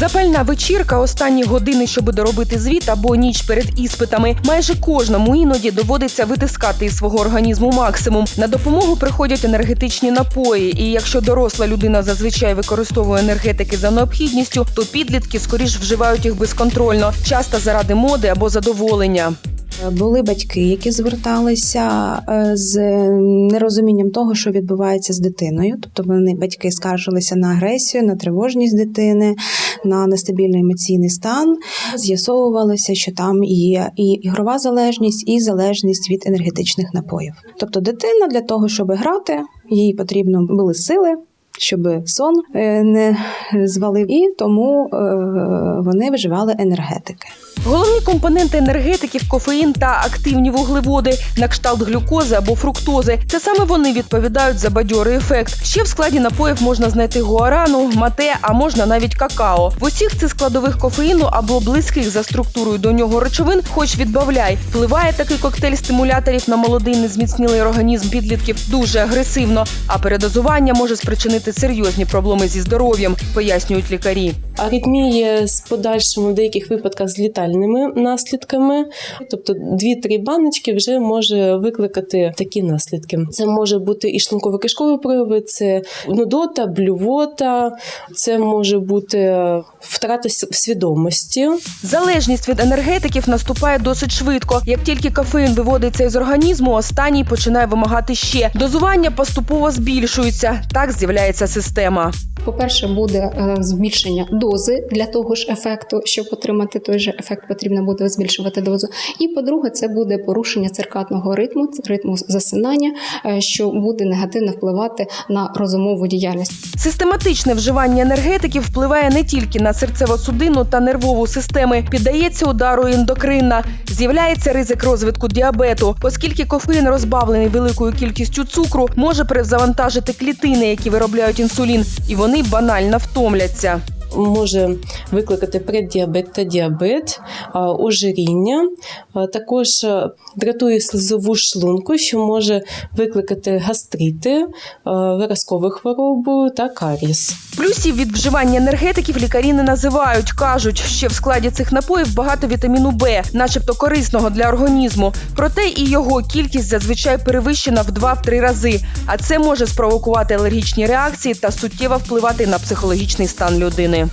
Запальна вечірка, останні години, щоб доробити звіт або ніч перед іспитами. Майже кожному іноді доводиться витискати із свого організму максимум. На допомогу приходять енергетичні напої. І якщо доросла людина зазвичай використовує енергетики за необхідністю, то підлітки скоріш вживають їх безконтрольно, часто заради моди або задоволення. Були батьки, які зверталися е, з нерозумінням того, що відбувається з дитиною. Тобто вони батьки скаржилися на агресію, на тривожність дитини, на нестабільний емоційний стан. З'ясовувалося, що там є і ігрова залежність, і залежність від енергетичних напоїв. Тобто, дитина для того, щоб грати, їй потрібно були сили. Щоб сон е, не звалив, і тому е, вони вживали енергетики. Головні компоненти енергетиків кофеїн та активні вуглеводи на кшталт глюкози або фруктози. Це саме вони відповідають за бадьорий ефект. Ще в складі напоїв можна знайти гуарану, мате, а можна навіть какао. В усіх цих складових кофеїну або близьких за структурою до нього речовин, хоч відбавляй. Впливає такий коктейль стимуляторів на молодий незміцнілий організм підлітків дуже агресивно. А передозування може спричинити серйозні проблеми зі здоров'ям, пояснюють лікарі. Аритмії з подальшими в деяких випадках з літальними наслідками, тобто 2-3 баночки вже може викликати такі наслідки. Це може бути і шлунково-кишкові прояви, це нудота, блювота, це може бути втрата свідомості. Залежність від енергетиків наступає досить швидко. Як тільки кофеїн виводиться із організму, останній починає вимагати ще. Дозування поступово збільшується. Так з'являється система. По-перше, буде е, збільшення дози для того ж ефекту, щоб отримати той же ефект, потрібно буде збільшувати дозу. І по-друге, це буде порушення циркадного ритму, ритму засинання, е, що буде негативно впливати на розумову діяльність. Систематичне вживання енергетиків впливає не тільки на серцево-судинну та нервову системи, піддається удару ендокринна. З'являється ризик розвитку діабету, оскільки кофеїн, розбавлений великою кількістю цукру, може перезавантажити клітини, які виробляють інсулін, і вони банально втомляться. Може викликати преддіабет та діабет, ожиріння, також дратує слизову шлунку, що може викликати гастрити, виразкову хворобу та каріс. Плюсів від вживання енергетиків лікарі не називають. кажуть, що в складі цих напоїв багато вітаміну Б, начебто корисного для організму. Проте і його кількість зазвичай перевищена в 2-3 рази. А це може спровокувати алергічні реакції та суттєво впливати на психологічний стан людини.